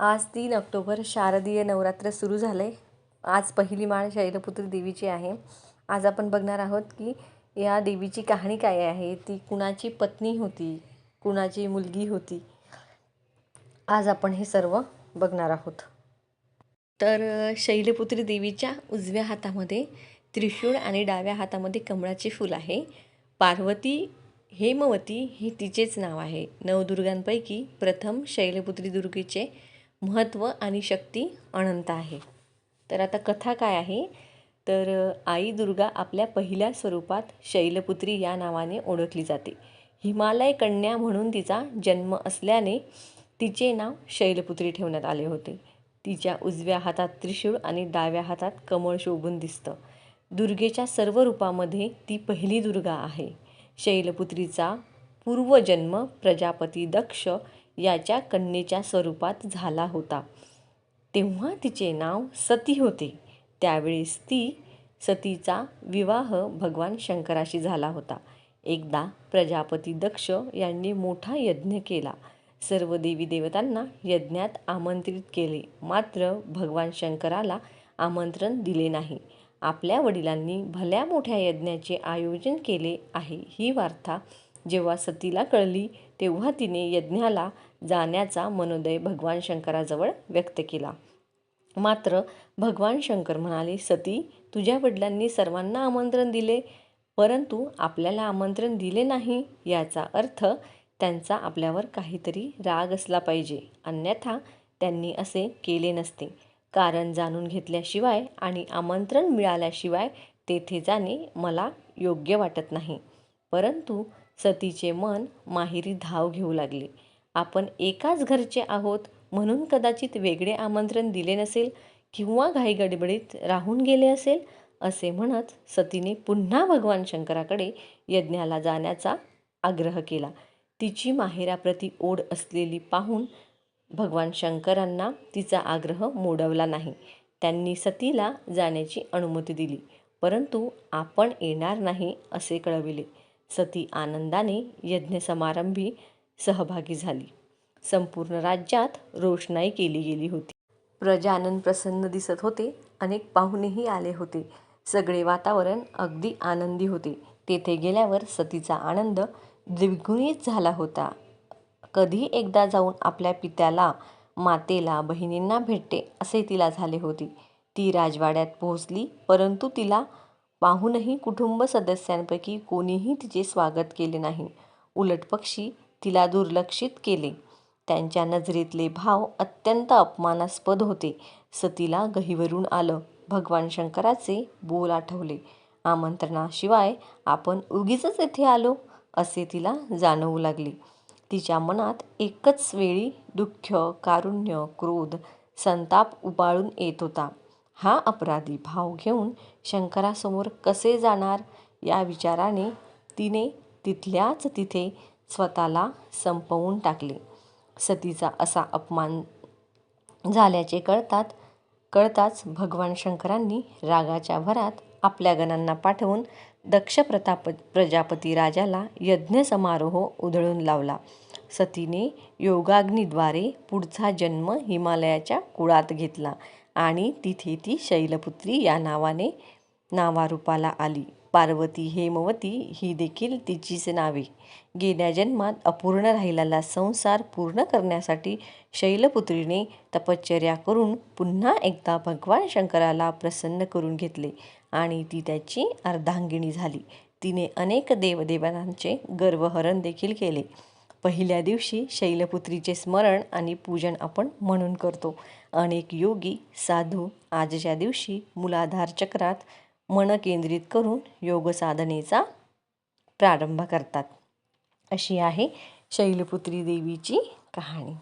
आज तीन ऑक्टोबर शारदीय नवरात्र सुरू झाले आज पहिली माळ शैलपुत्री देवीची आहे. आज आपण बघणार आहोत की या देवीची कहाणी काय आहे ती कुणाची पत्नी होती कुणाची मुलगी होती. आज आपण हे सर्व बघणार आहोत. तर शैलपुत्री देवीच्या उजव्या हातामध्ये त्रिशूळ आणि डाव्या हातामध्ये कमळाचे फूल आहे. पार्वती हेमवती हे तिचेच नाव आहे. नवदुर्गांपैकी प्रथम शैलपुत्री दुर्गेचे महत्त्व आणि शक्ती अनंत आहे. तर आता कथा काय आहे? तर आई दुर्गा आपल्या पहिल्या स्वरूपात शैलपुत्री या नावाने ओळखली जाते. हिमालय कन्या म्हणून तिचा जन्म असल्याने तिचे नाव शैलपुत्री ठेवण्यात आले होते. तिच्या उजव्या हातात त्रिशूळ आणि डाव्या हातात कमळ शोभून दिसतं. दुर्गेच्या सर्व रूपामध्ये ती पहिली दुर्गा आहे. शैलपुत्रीचा पूर्वजन्म प्रजापती दक्ष याच्या कन्येच्या स्वरूपात झाला होता. तेव्हा तिचे नाव सती होते. त्यावेळेस ती सतीचा विवाह भगवान शंकराशी झाला होता. एकदा प्रजापती दक्ष यांनी मोठा यज्ञ केला. सर्व देवी देवतांना यज्ञात आमंत्रित केले. मात्र भगवान शंकराला आमंत्रण दिले नाही. आपल्या वडिलांनी भल्या मोठ्या यज्ञाचे आयोजन केले आहे ही वार्ता जेव्हा सतीला कळली तेव्हा तिने यज्ञाला जाण्याचा मनोदय भगवान शंकराजवळ व्यक्त केला. मात्र भगवान शंकर म्हणाले सती तुझ्या वडिलांनी सर्वांना आमंत्रण दिले परंतु आपल्याला आमंत्रण दिले नाही याचा अर्थ त्यांचा आपल्यावर काहीतरी राग असला पाहिजे. अन्यथा त्यांनी असे केले नसते. कारण जाणून घेतल्याशिवाय आणि आमंत्रण मिळाल्याशिवाय तेथे जाणे मला योग्य वाटत नाही. परंतु सतीचे मन माहेरी धाव घेऊ लागले. आपण एकाच घरचे आहोत म्हणून कदाचित वेगळे आमंत्रण दिले नसेल किंवा घाईगडबडीत राहून गेले असेल असे म्हणत सतीने पुन्हा भगवान शंकराकडे यज्ञाला जाण्याचा आग्रह केला. तिची माहेराप्रती ओढ असलेली पाहून भगवान शंकरांना तिचा आग्रह मोडवला नाही. त्यांनी सतीला जाण्याची अनुमती दिली परंतु आपण येणार नाही असे कळविले. सती आनंदाने यज्ञ समारंभी सहभागी झाली. संपूर्ण राज्यात रोषणाई केली गेली होती. प्रजानन प्रसन्न दिसत होते. अनेक पाहुणेही आले होते. सगळे वातावरण अगदी आनंदी होते. तेथे गेल्यावर सतीचा आनंद द्विगुणित झाला होता. कधी एकदा जाऊन आपल्या पित्याला मातेला बहिणींना भेटते असे तिला झाले होते. ती राजवाड्यात पोहोचली परंतु तिला पाहूनही कुटुंब सदस्यांपैकी कोणीही तिचे स्वागत केले नाही. उलट पक्षी तिला दुर्लक्षित केले. त्यांच्या नजरेतले भाव अत्यंत अपमानास्पद होते. सतीला गहिवरून आलं. भगवान शंकराचे बोल आठवले. आमंत्रणाशिवाय आपण उगीच येथे आलो असे तिला जाणवू लागले. तिच्या मनात एकच वेळी दुःख कारुण्य क्रोध संताप उबाळून येत होता. हा अपराधी भाव घेऊन शंकरासमोर कसे जाणार? या विचाराने तिने तिथल्याच तिथे स्वतःला संपवून टाकले. सतीचा असा अपमान झाल्याचे कळतात कळताच भगवान शंकरांनी रागाच्या भरात आपल्या गणांना पाठवून दक्ष प्रताप प्रजापती राजाला यज्ञ समारोह उधळून लावला. सतीने योगाग्नीद्वारे पुढचा जन्म हिमालयाच्या कुळात घेतला आणि तिथे ती शैलपुत्री या नावाने नावारूपाला आली. पार्वती हेमवती ही देखील तिचीच नावे. गेल्या जन्मात अपूर्ण राहिलेला संसार पूर्ण करण्यासाठी शैलपुत्रीने तपश्चर्या करून पुन्हा एकदा भगवान शंकराला प्रसन्न करून घेतले आणि ती त्याची अर्धांगिणी झाली. तिने अनेक देवदेवतांचे गर्वहरण देखील केले. पहिल्या दिवशी शैलपुत्रीचे स्मरण आणि पूजन आपण म्हणून करतो. अनेक योगी साधू आजच्या दिवशी मूलाधार चक्रात मन केंद्रित करून योगसाधनेचा प्रारंभ करतात. अशी आहे शैलपुत्री देवीची कहाणी.